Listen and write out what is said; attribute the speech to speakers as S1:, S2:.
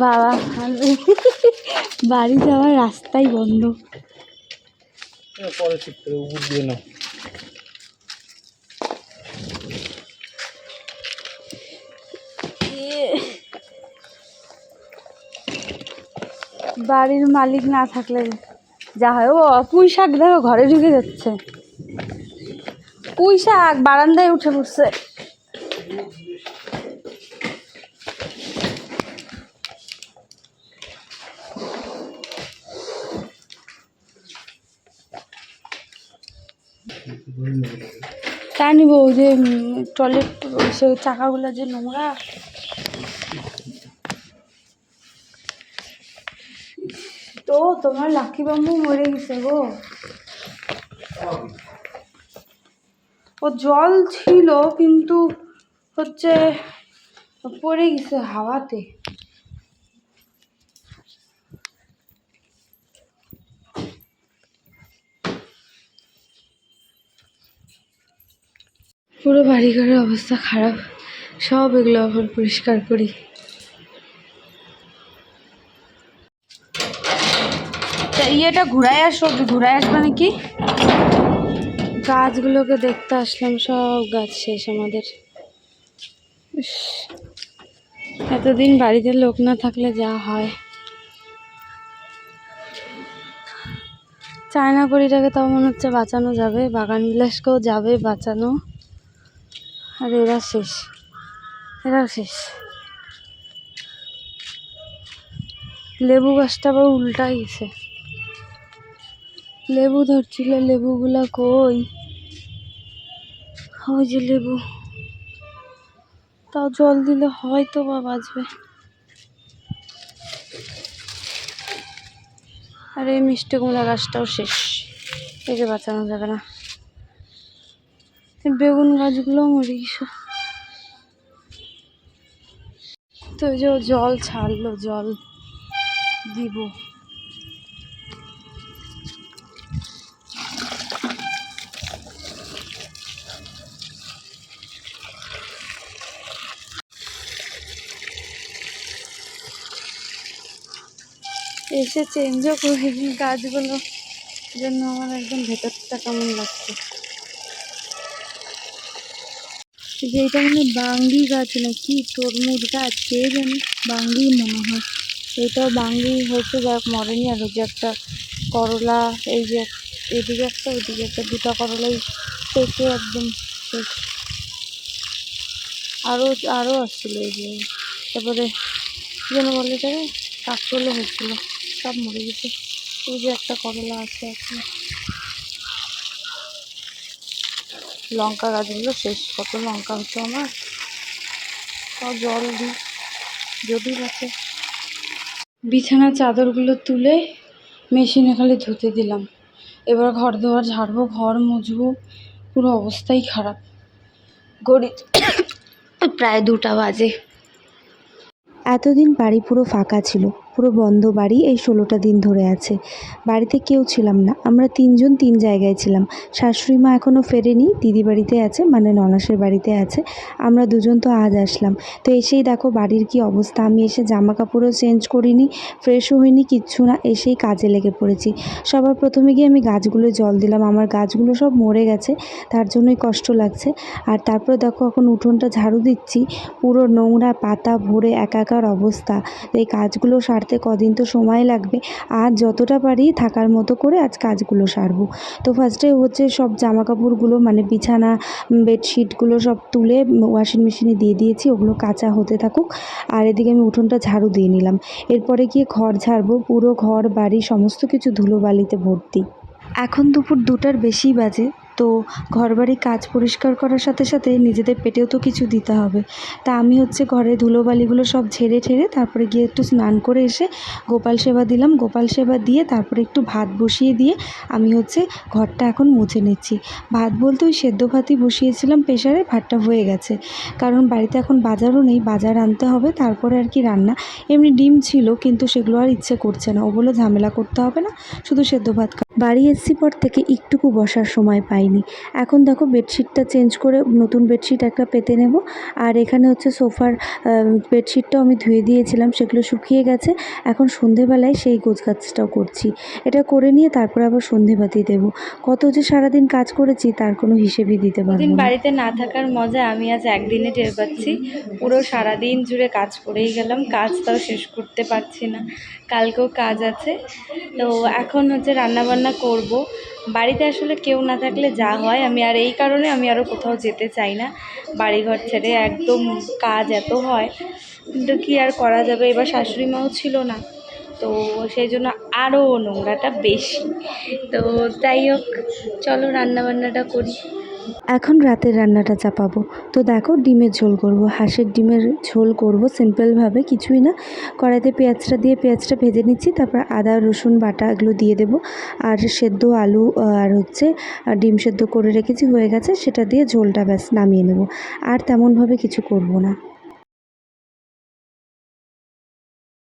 S1: বাবা বাড়ি যাওয়ার রাস্তাই বন্ধ।
S2: পরে ঠিক করে উপর দিয়ে না
S1: বাড়ির মালিক না থাকলে যা হয়। ও পুঁই শাক দেখো ঘরে ঢুকে যাচ্ছে। পুঁই শাক বারান্দায় উঠে পড়ছে। তা নিব যে টয়লেট সে চাকাগুলো যে নোংরা। তো তোমার লাকি বাম্বু মরে গেছে গো। ও জল ছিল, কিন্তু হচ্ছে পড়ে গেছে হাওয়াতে। পুরো বাড়িঘরের অবস্থা খারাপ। সব এগুলো আবার পরিষ্কার করি। ইয়েটা ঘুরায় আসো ঘুরায় আসবে নাকি? গাছগুলোকে দেখতে আসলাম, সব গাছ শেষ আমাদের। এতদিন বাড়িতে লোক না থাকলে যা হয়। চায়না করিটাকে তাও মনে হচ্ছে বাঁচানো যাবে, বাগান বিলাসকেও যাবে বাঁচানো। আর, এরা শেষ। এরাও শেষ। লেবু গাছটা আবার উল্টা গেছে। লেবু ধরছিল, লেবুগুলা কই? ওই যে লেবু। তাও জল দিলে হয়তো বা বাঁচবে। আর এই মিষ্টি কুমড়া গাছটাও শেষ। যে বাঁচানো যাবে না। বেগুন গাছগুলো মরে গেছে। তো যে জল ছাড়লো, জল দিব। এসে চেঞ্জও করে গাছগুলো। জন্য আমার একদম ভেতরটা কেমন লাগছে। যে এটা মানে বাঙ্গি গাছ নাকি তরমুজ গাছ, কে জানি? বাঙ্গি মনে হয়। এটাও বাঙ্গি হয়েছে, যাক মরেনি আর ওই যে একটা করলা, এই যে এদিকে একটা ওইদিকে একটা, দুটো করলাই পেকে একদম আরও আরও আসছিল এই যে। তারপরে যেন বলে এটাকে? কাঁকরোলও হয়েছিল। সব মরে গেছে। ওই যে একটা করলা আছে এখন। লঙ্কা গাছগুলো শেষ, কত লঙ্কা হতো আমার? তাও জল দিই, যদি বাঁচে। বিছানার চাদরগুলো তুলে মেশিনে খালি ধুতে দিলাম। এবার ঘর দুয়ার ঝাড়বো, ঘর মুছবো, পুরো অবস্থাই খারাপ। গড়ি প্রায় দুটা বাজে।
S3: এতদিন বাড়ি পুরো ফাঁকা ছিল। পুরো বন্ধ বাড়ি এই ষোলোটা দিন ধরে আছে। বাড়িতে কেউ ছিলাম না। আমরা তিনজন তিন জায়গায় ছিলাম। শাশুড়ি মা এখনও ফেরেনি, দিদি বাড়িতে আছে মানে ননাসের বাড়িতে আছে। আমরা দুজন তো আজ আসলাম। তো এসেই দেখো বাড়ির কি অবস্থা। আমি এসে জামা কাপড়ও চেঞ্জ করিনি, ফ্রেশও হইনি, কিচ্ছু না, এসেই কাজে লেগে পড়েছি। সবার প্রথমে গিয়ে আমি গাছগুলো জল দিলাম। আমার গাছগুলো সব মরে গেছে, তার জন্যই কষ্ট লাগছে। আর তারপরে দেখো এখন উঠোনটা ঝাড়ু দিচ্ছি। পুরো নোংরা পাতা ভরে একাকার অবস্থা। এই কাজগুলো সারতে কদিন তো সময় লাগবে। আর যতটা পারি থাকার মতো করে আজ কাজগুলো সারবো। তো ফার্স্টে হচ্ছে সব জামা কাপড়গুলো মানে বিছানা বেডশিটগুলো সব তুলে ওয়াশিং মেশিনে দিয়ে দিয়েছি, ওগুলো কাঁচা হতে থাকুক। আর এদিকে আমি উঠোনটা ঝাড়ু দিয়ে নিলাম। এরপরে গিয়ে ঘর ঝাড়বো, পুরো ঘর, বাড়ি সমস্ত কিছু ধুলোবালিতে ভর্তি। এখন দুপুর দুটার বেশি বাজে। তো ঘরবাড়ি কাজ পরিষ্কার করার সাথে সাথে নিজেদের পেটেও তো কিছু দিতে হবে। তা আমি হচ্ছে ঘরে ধুলোবালিগুলো সব ঝেড়ে ঠেড়ে তারপরে গিয়ে একটু স্নান করে এসে গোপাল সেবা দিলাম। গোপাল সেবা দিয়ে তারপরে একটু ভাত বসিয়ে দিয়ে আমি হচ্ছে ঘরটা এখন মুছে নিচ্ছি। ভাত বলতে ওই সেদ্ধ ভাতই বসিয়েছিলাম প্রেশারে ভাতটা হয়ে গেছে। কারণ বাড়িতে এখন বাজারও নেই, বাজার আনতে হবে, তারপরে আর কি রান্না। এমনি ডিম ছিল, কিন্তু সেগুলো আর ইচ্ছে করছে না। ওগুলো ঝামেলা করতে হবে না, শুধু সেদ্ধ ভাত বাড়ি এসছি পর থেকে একটুকু বসার সময় পাইনি। এখন দেখো বেডশিটটা চেঞ্জ করে নতুন বেডশিট একটা পেতে নেব। আর এখানে হচ্ছে সোফার বেডশিটটাও আমি ধুয়ে দিয়েছিলাম সেগুলো শুকিয়ে গেছে। এখন সন্ধেবেলায় সেই গোছগাছটাও করছি। এটা করে নিয়ে তারপর আবার সন্ধেবাতি দেবো। কত যে সারাদিন কাজ করেছি তার কোনো হিসেবই দিতে পারব
S1: দিন বাড়িতে না থাকার মজা আমি আজ একদিনে টের পাচ্ছি। পুরো সারাদিন জুড়ে কাজ করেই গেলাম কাজ তাও শেষ করতে পারছি না। কালকেও কাজ আছে। তো এখন হচ্ছে রান্নাবান্না করব। বাড়িতে আসলে কেউ না থাকলে যা হয়, আমি আর এই কারণে আমি আরও কোথাও যেতে চাই না। বাড়িঘর ছেড়ে একদম কাজ এত হয়, কিন্তু কি আর করা যাবে? এবার শাশুড়ি মাও ছিল না, তো সেই জন্য আরও নোংরাটা বেশি। তো যাই হোক, চলো রান্নাবান্নাটা করি।
S3: এখন রাতের রান্নাটা চাপাবো। তো দেখো, ডিমের ঝোল করব। হাঁসের ডিমের ঝোল করব সিম্পলভাবে, কিছুই না। কড়াইতে পেঁয়াজটা দিয়ে পেঁয়াজটা ভেজে নিচ্ছি, তারপর আদা, রসুন, বাটা এগুলো দিয়ে দেব। আর সেদ্ধ আলু আর হচ্ছে ডিম সেদ্ধ করে রেখেছি, হয়ে গেছে। সেটা দিয়ে ঝোলটা ব্যাস নামিয়ে নেব। আর তেমনভাবে কিছু করব না।